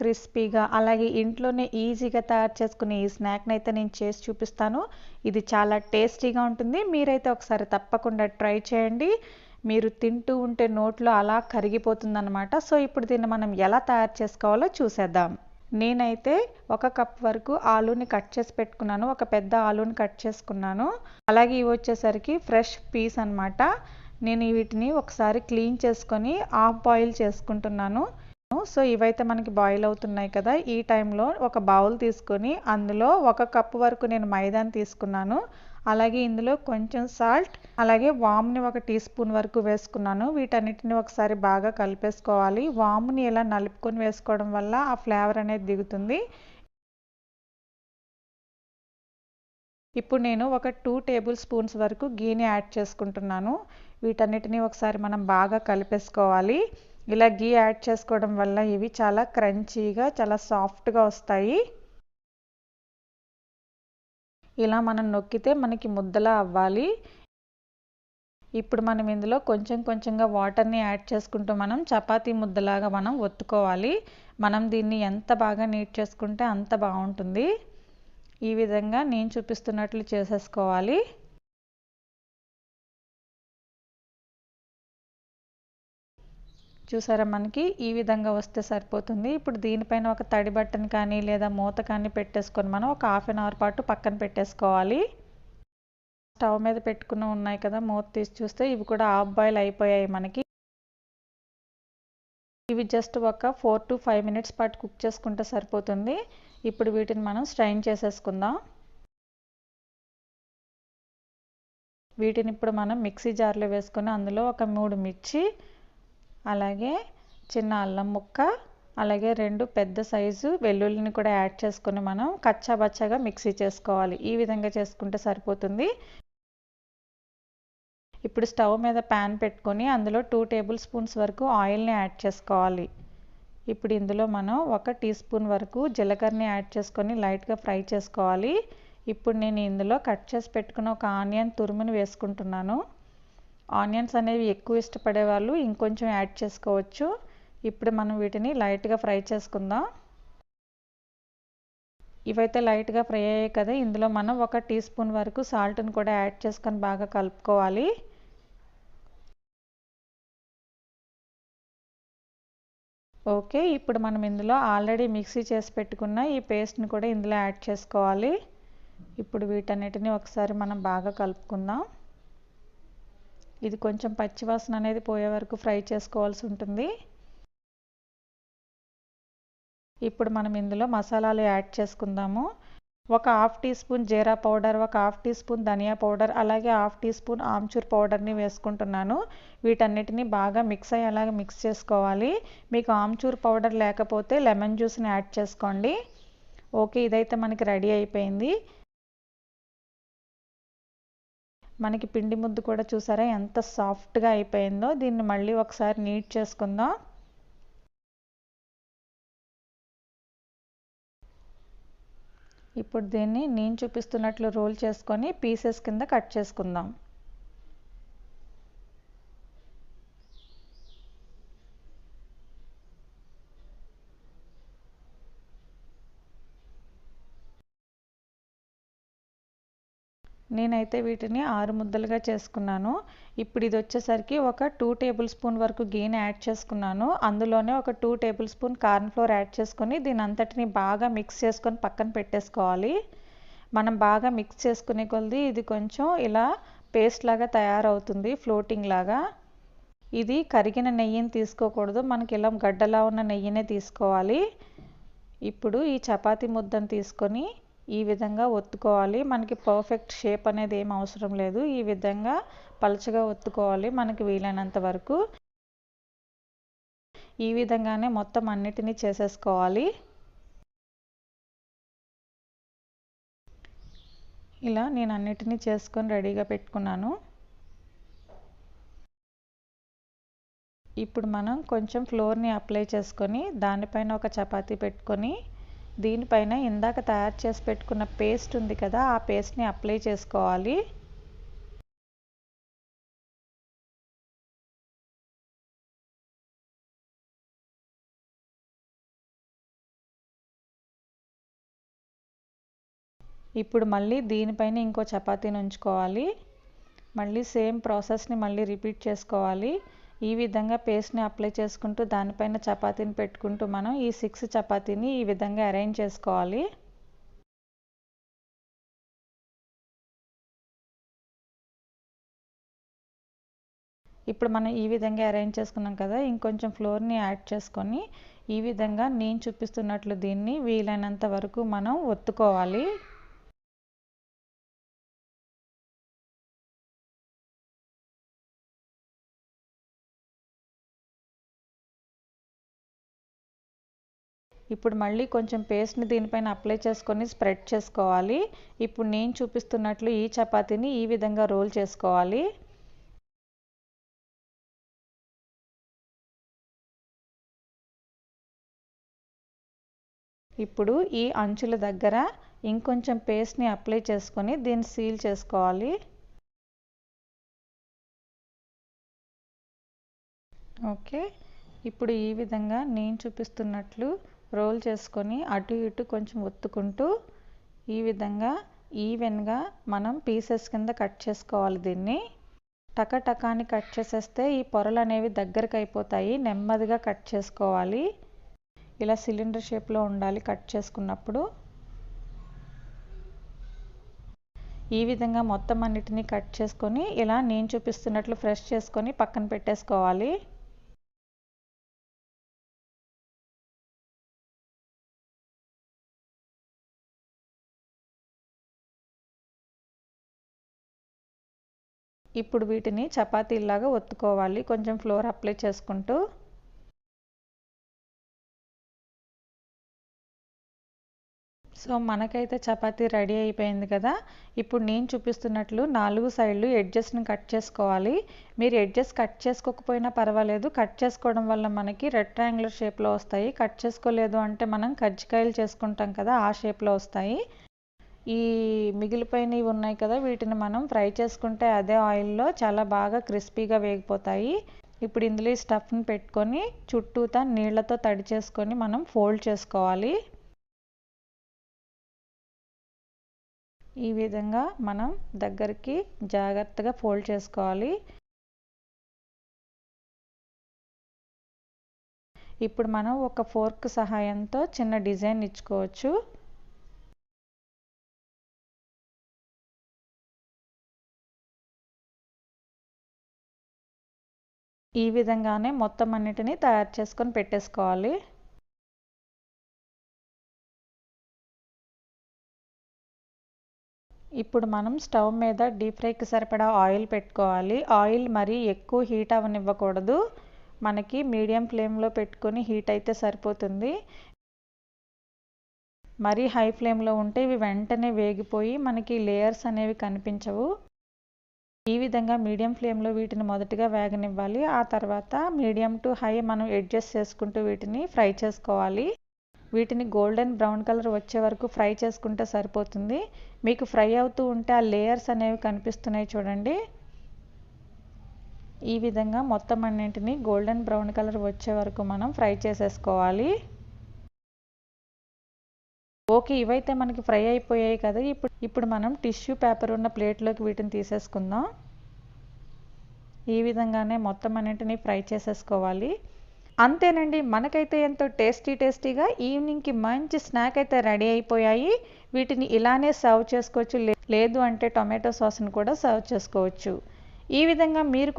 క్రిస్పీగా అలాగే ఇంట్లోనే ఈజీగా తయారు చేసుకునే ఈ స్నాక్ని అయితే నేను చేసి చూపిస్తాను. ఇది చాలా టేస్టీగా ఉంటుంది. మీరైతే ఒకసారి తప్పకుండా ట్రై చేయండి. మీరు తింటూ ఉంటే నోట్లో అలా కరిగిపోతుందన్నమాట. సో ఇప్పుడు దీన్ని మనం ఎలా తయారు చేసుకోవాలో చూసేద్దాం. నేనైతే ఒక కప్ వరకు ఆలూని కట్ చేసి పెట్టుకున్నాను. ఒక పెద్ద ఆలూని కట్ చేసుకున్నాను. అలాగే ఇవి వచ్చేసరికి ఫ్రెష్ పీస్ అనమాట నేను వీటిని ఒకసారి క్లీన్ చేసుకొని ఆఫ్ బాయిల్ చేసుకుంటున్నాను. సో ఇవైతే మనకి బాయిల్ అవుతున్నాయి కదా ఈ టైంలో ఒక బౌల్ తీసుకొని అందులో ఒక కప్పు వరకు నేను మైదాని తీసుకున్నాను. అలాగే ఇందులో కొంచెం సాల్ట్ అలాగే వామ్ని ఒక టీ స్పూన్ వరకు వేసుకున్నాను. వీటన్నిటిని ఒకసారి బాగా కలిపేసుకోవాలి. వామ్ని ఇలా నలుపుకొని వేసుకోవడం వల్ల ఆ ఫ్లేవర్ అనేది దిగుతుంది. ఇప్పుడు నేను ఒక టూ టేబుల్ స్పూన్స్ వరకు గీని యాడ్ చేసుకుంటున్నాను. వీటన్నిటిని ఒకసారి మనం బాగా కలిపేసుకోవాలి. ఇలా గీ యాడ్ చేసుకోవడం వల్ల ఇవి చాలా క్రంచీగా చాలా సాఫ్ట్గా వస్తాయి. ఇలా మనం నొక్కితే మనకి ముద్దలా అవ్వాలి. ఇప్పుడు మనం ఇందులో కొంచెం కొంచెంగా వాటర్ని యాడ్ చేసుకుంటూ మనం చపాతీ ముద్దలాగా మనం ఒత్తుకోవాలి. మనం దీన్ని ఎంత బాగా నీట్ చేసుకుంటే అంత బాగుంటుంది. ఈ విధంగా నేను చూపిస్తున్నట్లు చేసేసుకోవాలి. చూసారా మనకి? ఈ విధంగా వస్తే సరిపోతుంది. ఇప్పుడు దీనిపైన ఒక తడి బట్టను కానీ లేదా మూత కానీ పెట్టేసుకొని మనం ఒక హాఫ్ అన్ అవర్ పాటు పక్కన పెట్టేసుకోవాలి. స్టవ్ మీద పెట్టుకుని ఉన్నాయి కదా మూత తీసి చూస్తే ఇవి కూడా హాఫ్ బాయిల్ అయిపోయాయి మనకి. ఇవి జస్ట్ ఒక ఫోర్ టు ఫైవ్ మినిట్స్ పాటు కుక్ చేసుకుంటే సరిపోతుంది. ఇప్పుడు వీటిని మనం స్ట్రైన్ చేసేసుకుందాం. వీటిని ఇప్పుడు మనం మిక్సీ జార్లో వేసుకొని అందులో ఒక మూడు మిర్చి అలాగే చిన్న అల్లం ముక్క అలాగే రెండు పెద్ద సైజు వెల్లుల్లిని కూడా యాడ్ చేసుకొని మనం కచ్చాబచ్చాగా మిక్సీ చేసుకోవాలి. ఈ విధంగా చేసుకుంటే సరిపోతుంది. ఇప్పుడు స్టవ్ మీద ప్యాన్ పెట్టుకొని అందులో టూ టేబుల్ స్పూన్స్ వరకు ఆయిల్ని యాడ్ చేసుకోవాలి. ఇప్పుడు ఇందులో మనం ఒక టీ స్పూన్ వరకు జీలకర్రని యాడ్ చేసుకొని లైట్గా ఫ్రై చేసుకోవాలి. ఇప్పుడు నేను ఇందులో కట్ చేసి పెట్టుకున్న ఒక ఆనియన్ తురుముని వేసుకుంటున్నాను. ఆనియన్స్ అనేవి ఎక్కువ ఇష్టపడే వాళ్ళు ఇంకొంచెం యాడ్ చేసుకోవచ్చు. ఇప్పుడు మనం వీటిని లైట్గా ఫ్రై చేసుకుందాం. ఇవైతే లైట్గా ఫ్రై అయ్యాయి కదా ఇందులో మనం ఒక టీ స్పూన్ వరకు సాల్ట్ని కూడా యాడ్ చేసుకొని బాగా కలుపుకోవాలి. ఓకే ఇప్పుడు మనం ఇందులో ఆల్రెడీ మిక్సీ చేసి పెట్టుకున్న ఈ పేస్ట్ని కూడా ఇందులో యాడ్ చేసుకోవాలి. ఇప్పుడు వీటన్నిటిని ఒకసారి మనం బాగా కలుపుకుందాం. ఇది కొంచెం పచ్చివాసన అనేది పోయే వరకు ఫ్రై చేసుకోవాల్సి ఉంటుంది. ఇప్పుడు మనం ఇందులో మసాలాలు యాడ్ చేసుకుందాము. ఒక హాఫ్ టీ స్పూన్ జీరా పౌడర్ ఒక హాఫ్ టీ స్పూన్ ధనియా పౌడర్ అలాగే హాఫ్ టీ స్పూన్ ఆమ్చూర్ పౌడర్ని వేసుకుంటున్నాను. వీటన్నిటిని బాగా మిక్స్ అయ్యేలాగా మిక్స్ చేసుకోవాలి. మీకు ఆమ్చూర్ పౌడర్ లేకపోతే లెమన్ జ్యూస్ని యాడ్ చేసుకోండి. ఓకే ఇదైతే మనకి రెడీ అయిపోయింది. మనకి పిండి ముద్ద కూడా చూసారా? ఎంత సాఫ్ట్గా అయిపోయిందో. దీన్ని మళ్ళీ ఒకసారి నీట్ చేసుకుందాం. ఇప్పుడు దీన్ని నేను చూపిస్తున్నట్లు రోల్ చేసుకొని పీసెస్ కింద కట్ చేసుకుందాం. నేనైతే వీటిని ఆరు ముద్దలుగా చేసుకున్నాను. ఇప్పుడు ఇది వచ్చేసరికి ఒక టూ టేబుల్ స్పూన్ వరకు గీని యాడ్ చేసుకున్నాను. అందులోనే ఒక two tablespoon corn flour add చేసుకొని దీని అంతటిని బాగా మిక్స్ చేసుకొని పక్కన పెట్టేసుకోవాలి. మనం బాగా మిక్స్ చేసుకునే కొలది ఇది కొంచెం ఇలా పేస్ట్ లాగా తయారవుతుంది ఫ్లోటింగ్ లాగా. ఇది కరిగిన నెయ్యిని తీసుకోకూడదు. మనకి ఇలా గడ్డలా ఉన్న నెయ్యినే తీసుకోవాలి. ఇప్పుడు ఈ చపాతీ ముద్దను తీసుకొని ఈ విధంగా ఒత్తుకోవాలి. మనకి పర్ఫెక్ట్ షేప్ అనేది ఏం అవసరం లేదు. ఈ విధంగా పలచగా ఒత్తుకోవాలి మనకి వీలైనంత వరకు. ఈ విధంగానే మొత్తం అన్నిటినీ చేసేసుకోవాలి. ఇలా నేను అన్నిటినీ చేసుకొని రెడీగా పెట్టుకున్నాను. ఇప్పుడు మనం కొంచెం ఫ్లోర్ని అప్లై చేసుకొని దానిపైన ఒక చపాతీ పెట్టుకొని దీనిపైన ఇందాక తయారు చేసి పెట్టుకున్న పేస్ట్ ఉంది కదా ఆ పేస్ట్ని అప్లై చేసుకోవాలి. ఇప్పుడు మళ్ళీ దీనిపైన ఇంకో చపాతీని ఉంచుకోవాలి. మళ్ళీ సేమ్ ప్రాసెస్ని మళ్ళీ రిపీట్ చేసుకోవాలి. ఈ విధంగా పేస్ట్ని అప్లై చేసుకుంటూ దానిపైన చపాతీని పెట్టుకుంటూ మనం ఈ సిక్స్ చపాతీని ఈ విధంగా అరేంజ్ చేసుకోవాలి. ఇప్పుడు మనం ఈ విధంగా అరేంజ్ చేసుకున్నాం కదా ఇంకొంచెం ఫ్లోర్ని యాడ్ చేసుకొని ఈ విధంగా నేను చూపిస్తున్నట్లు దీన్ని వీలైనంత వరకు మనం ఒత్తుకోవాలి. ఇప్పుడు మళ్ళీ కొంచెం పేస్ట్ని దీనిపైన అప్లై చేసుకొని స్ప్రెడ్ చేసుకోవాలి. ఇప్పుడు నేను చూపిస్తున్నట్లు ఈ చపాతీని ఈ విధంగా రోల్ చేసుకోవాలి. ఇప్పుడు ఈ అంచుల దగ్గర ఇంకొంచెం పేస్ట్ని అప్లై చేసుకొని దీన్ని సీల్ చేసుకోవాలి. ఓకే. ఇప్పుడు ఈ విధంగా నేను చూపిస్తున్నట్లు రోల్ చేసుకొని అటు ఇటు కొంచెం ఒత్తుకుంటూ ఈ విధంగా ఈవెన్గా మనం పీసెస్ కింద కట్ చేసుకోవాలి దీన్ని. టకటకాన్ని కట్ చేసేస్తే ఈ పొరలు అనేవి దగ్గరకు అయిపోతాయి. నెమ్మదిగా కట్ చేసుకోవాలి. ఇలా సిలిండర్ షేప్లో ఉండాలి కట్ చేసుకున్నప్పుడు. ఈ విధంగా మొత్తం అన్నిటినీ కట్ చేసుకొని ఇలా నేను చూపిస్తున్నట్లు ఫ్రెష్ చేసుకొని పక్కన పెట్టేసుకోవాలి. ఇప్పుడు వీటిని చపాతీలాగా ఒత్తుకోవాలి. కొంచెం ఫ్లోర్ అప్లై చేసుకుంటూ సో మనకైతే చపాతీ రెడీ అయిపోయింది కదా. ఇప్పుడు నేను చూపిస్తున్నట్లు నాలుగు సైడ్లు ఎడ్జెస్ని కట్ చేసుకోవాలి. మీరు ఎడ్జెస్ కట్ చేసుకోకపోయినా పర్వాలేదు. కట్ చేసుకోవడం వల్ల మనకి రెక్టాంగులర్ షేప్లో వస్తాయి. కట్ చేసుకోలేదు అంటే మనం కజ్జికాయలు చేసుకుంటాం కదా ఆ షేప్లో వస్తాయి. ఈ మిగిలిపోయినవి ఉన్నాయి కదా వీటిని మనం ఫ్రై చేసుకుంటే అదే ఆయిల్లో చాలా బాగా క్రిస్పీగా వేగిపోతాయి. ఇప్పుడు ఇందులో ఈ స్టఫ్ని పెట్టుకొని చుట్టూతా నీళ్ళతో తడి చేసుకొని మనం ఫోల్డ్ చేసుకోవాలి. ఈ విధంగా మనం దగ్గరికి జాగ్రత్తగా ఫోల్డ్ చేసుకోవాలి. ఇప్పుడు మనం ఒక ఫోర్క్ సహాయంతో చిన్న డిజైన్ ఇచ్చుకోవచ్చు. ఈ విధంగానే మొత్తం అన్నిటినీ తయారు చేసుకొని పెట్టేసుకోవాలి. ఇప్పుడు మనం స్టవ్ మీద డీప్ ఫ్రైకి సరిపడా ఆయిల్ పెట్టుకోవాలి. ఆయిల్ మరీ ఎక్కువ హీట్ అవనివ్వకూడదు మనకి మీడియం ఫ్లేమ్లో పెట్టుకొని హీట్ అయితే సరిపోతుంది. మరీ హై ఫ్లేమ్లో ఉంటే ఇవి వెంటనే వేగిపోయి మనకి లేయర్స్ అనేవి కనిపించవు. ఈ విధంగా మీడియం ఫ్లేమ్లో వీటిని మొదటిగా వేగనివ్వాలి. ఆ తర్వాత మీడియం టు హై మనం అడ్జస్ట్ చేసుకుంటూ వీటిని ఫ్రై చేసుకోవాలి. వీటిని గోల్డెన్ బ్రౌన్ కలర్ వచ్చే వరకు ఫ్రై చేసుకుంటే సరిపోతుంది. మీకు ఫ్రై అవుతూ ఉంటే ఆ లేయర్స్ అనేవి కనిపిస్తున్నాయి చూడండి. ఈ విధంగా మొత్తం అన్నింటినీ గోల్డెన్ బ్రౌన్ కలర్ వచ్చే వరకు మనం ఫ్రై చేసేసుకోవాలి. ఓకే ఇవైతే మనకి ఫ్రై అయిపోయాయి కదా. ఇప్పుడు ఇప్పుడు మనం టిష్యూ పేపర్ ఉన్న ప్లేట్లోకి వీటిని తీసేసుకుందాం. ఈ విధంగానే మొత్తం అన్నింటినీ ఫ్రై చేసేసుకోవాలి. అంతేనండి మనకైతే ఎంతో టేస్టీ టేస్టీగా ఈవినింగ్కి మంచి స్నాక్ అయితే రెడీ అయిపోయాయి. వీటిని ఇలానే సర్వ్ చేసుకోవచ్చు. లేదు అంటే టొమాటో సాస్ని కూడా సర్వ్ చేసుకోవచ్చు. ఈ విధంగా మీరు